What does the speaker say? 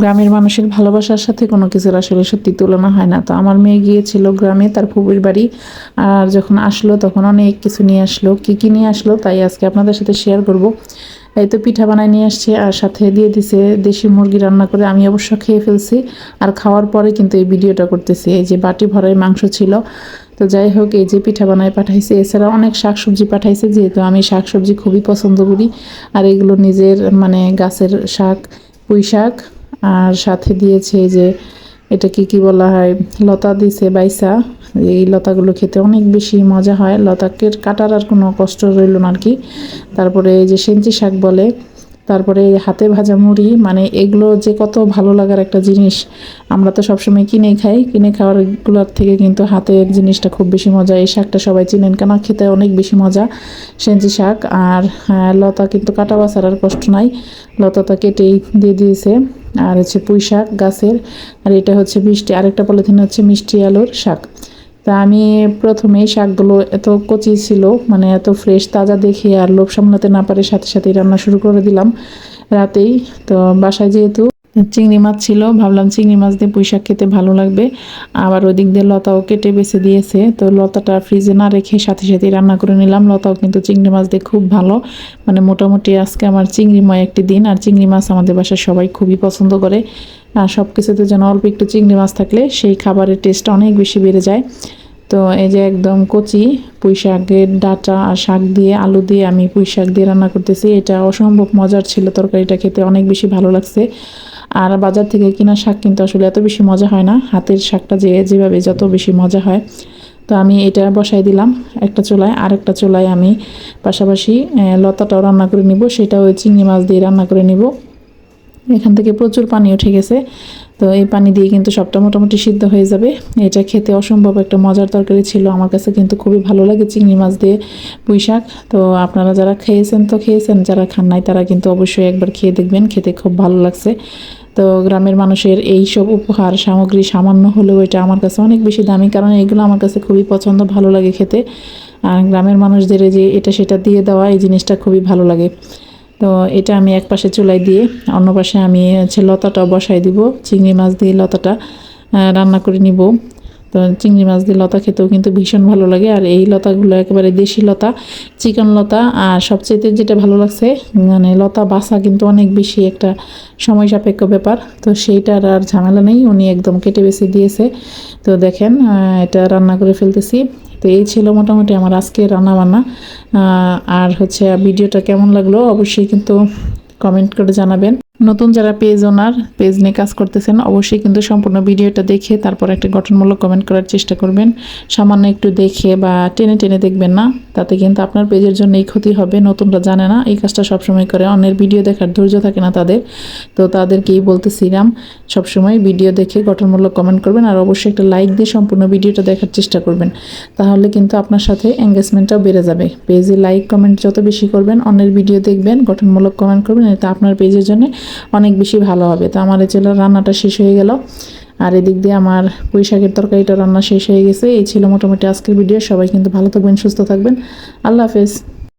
গ্রামের মানুষের ভালোবাসার সাথে কোনো কিছুর আসলে সত্যি তুলনা হয় না। তো আমার মেয়ে গিয়েছিল গ্রামে, তার ফুবির বাড়ি, আর যখন আসলো তখন অনেক কিছু নিয়ে আসলো। কী কী নিয়ে আসলো তাই আজকে আপনাদের সাথে শেয়ার করব। এই তো পিঠা বানায় নিয়ে আসছে আর সাথে দিয়ে দিছে দেশি মুরগি রান্না করে। আমি অবশ্য খেয়ে ফেলছি আর খাওয়ার পরে কিন্তু এই ভিডিওটা করতেছি। এই যে বাটি ভরাই মাংস ছিল। তো যাই হোক, এই যে পিঠা বানায় পাঠাইছে। এছাড়া অনেক শাকসবজি পাঠাইছে, যেহেতু আমি শাকসবজি খুবই পছন্দ করি। আর এগুলো নিজের মানে গাছের শাক, পুঁই শাক আর সাথে দিয়েছে যে এটা কি কি বলা হয়, লতা দিছে বাইসা। এই লতাগুলো খেতে অনেক বেশি মজা হয়। লতাকে কাটার আর কোনো কষ্ট রইল না আর কি তারপরে এই যে সেঞ্চি শাক বলে তারপরে হাতে ভাজা মুড়ি মানে এগুলো যে কত ভালো লাগার একটা জিনিস আমরা তো সবসময় কিনে খাই। কিনে খাওয়ারগুলোর থেকে কিন্তু হাতের জিনিসটা খুব বেশি মজা। এই শাকটা সবাই চিনেন কেন? খেতে অনেক বেশি মজা। সেঞ্চি শাক আর হ্যাঁ, লতা কিন্তু কাটা বাছার আর কষ্ট নাই। লতাটা কেটেই দিয়ে দিয়েছে। আর হচ্ছে পুঁই শাক গাছের। আর এটা হচ্ছে মিষ্টি আরেকটা পলিথিন হচ্ছে মিষ্টি আলুর শাক। তা আমি প্রথমে শাকগুলো এত কচি ছিল মানে এত ফ্রেশ তাজা দেখে আর লোভ সামলাতে না পারে সাথে সাথে রান্না শুরু করে দিলাম রাতেই। তো বাসায় যেহেতু চিংড়ি মাছ ছিল, ভাবলাম চিংড়ি মাছ দিয়ে পুঁই শাক খেতে ভালো লাগবে। আবার ওদিক দিয়ে লতাও কেটে বেছে দিয়েছে। তো লতাটা ফ্রিজে না রেখে সাথে সাথে রান্না করে নিলাম। লতাও কিন্তু চিংড়ি মাছ দিয়ে খুব ভালো। মানে মোটামুটি আজকে আমার চিংড়িময় একটি দিন। আর চিংড়ি মাছ আমাদের বাসায় সবাই খুবই পছন্দ করে। আর সব কিছুতে যেন অল্প একটু চিংড়ি মাছ থাকলে সেই খাবারের টেস্ট অনেক বেশি বেড়ে যায়। তো এই যে একদম কচি পুঁই শাকের ডাটা আর শাক দিয়ে, আলু দিয়ে আমি পুঁই শাক দিয়ে রান্না করতেছি। এটা অসম্ভব মজার ছিল তরকারিটা খেতে, অনেক বেশি ভালো লাগছে। আর বাজার থেকে কিনা শাক কিন্তু আসলে এত বেশি মজা হয় না। হাতের শাকটা যে, যেভাবে যত বেশি মজা হয়। তো আমি এটা বসাই দিলাম একটা চুলায়। আর একটা চুলায় আমি পাশাপাশি লতাটাও রান্না করে নিব। সেটা ওই চিংড়ি মাছ দিয়ে রান্না করে নিব। এখান থেকে প্রচুর পানি উঠে গেছে। তো এই পানি দিয়ে কিন্তু সবটা মোটামুটি সিদ্ধ হয়ে যাবে। এটা খেতে অসম্ভব একটা মজার তরকারি ছিল। আমার কাছে কিন্তু খুবই ভালো লাগে চিংড়ি মাছ দিয়ে পুঁই শাক। তো আপনারা যারা খেয়েছেন তো খেয়েছেন, যারা খান নাই তারা কিন্তু অবশ্যই একবার খেয়ে দেখবেন, খেতে খুব ভালো লাগছে। তো গ্রামের মানুষের এই সব উপহার সামগ্রী সামান্য হলেও এটা আমার কাছে অনেক বেশি দামি, কারণ এগুলো আমার কাছে খুবই পছন্দ, ভালো লাগে খেতে। আর গ্রামের মানুষদের যে এটা সেটা দিয়ে দেওয়া, এই জিনিসটা খুবই ভালো লাগে। তো এটা আমি এক পাশে চুলাই দিয়ে অন্য পাশে আমি হচ্ছে লতাটা বসাই দিব, চিংড়ি মাছ দিয়ে লতাটা রান্না করে নিব। তো চিংড়ি মাছ দিয়ে লতা খেতেও কিন্তু ভীষণ ভালো লাগে। আর এই লতাগুলো একেবারে দেশি লতা, চিকন লতা। আর সবচেয়ে যেটা ভালো লাগছে মানে লতা বাসা কিন্তু অনেক বেশি একটা সময় সাপেক্ষ ব্যাপার। তো সেইটার আর ঝামেলা নেই, উনি একদম কেটে বেছে দিয়েছে। তো দেখেন এটা রান্না করে ফেলতেছি। তো এই ছিল মোটামুটি আমার আজকে রান্না বান্না আর হচ্ছে ভিডিওটা কেমন লাগল অবশ্যই কিন্তু কমেন্ট করে জানাবেন। নতুন যারা পেজ ওনার পেজ নিয়ে কাজ করতেছেন, অবশ্যই কিন্তু সম্পূর্ণ ভিডিওটা দেখে তারপর একটা গঠনমূলক কমেন্ট করার চেষ্টা করবেন। সামান্য একটু দেখে বা টেনে টেনে দেখবেন না, তাতে কিন্তু আপনার পেজের জন্য এই ক্ষতি হবে, নতুনরা জানে না, এই কাজটা সবসময় করে, অন্যের ভিডিও দেখার ধৈর্য থাকে না তাদের। তো তাদেরকেই বলতেছিলাম, সবসময় ভিডিও দেখে গঠনমূলক কমেন্ট করবেন আর অবশ্যই একটা লাইক দিয়ে সম্পূর্ণ ভিডিওটা দেখার চেষ্টা করবেন। তাহলে কিন্তু আপনার সাথে এঙ্গেজমেন্টটাও বেড়ে যাবে। পেজে লাইক কমেন্ট যত বেশি করবেন, অন্যের ভিডিও দেখবেন, গঠনমূলক কমেন্ট করবেন, এটা আপনার পেজের জন্য অনেক বেশি ভালো হবে। তো আমার ছিল রান্নাটা শেষ হয়ে গেল। আর এদিক দিয়ে আমার পুঁই শাকের তরকারিটা রান্না শেষ হয়ে গেছে। এই ছিল মোটামুটি আজকের ভিডিও। সবাই কিন্তু ভালো থাকবেন, সুস্থ থাকবেন। আল্লাহ হাফেজ।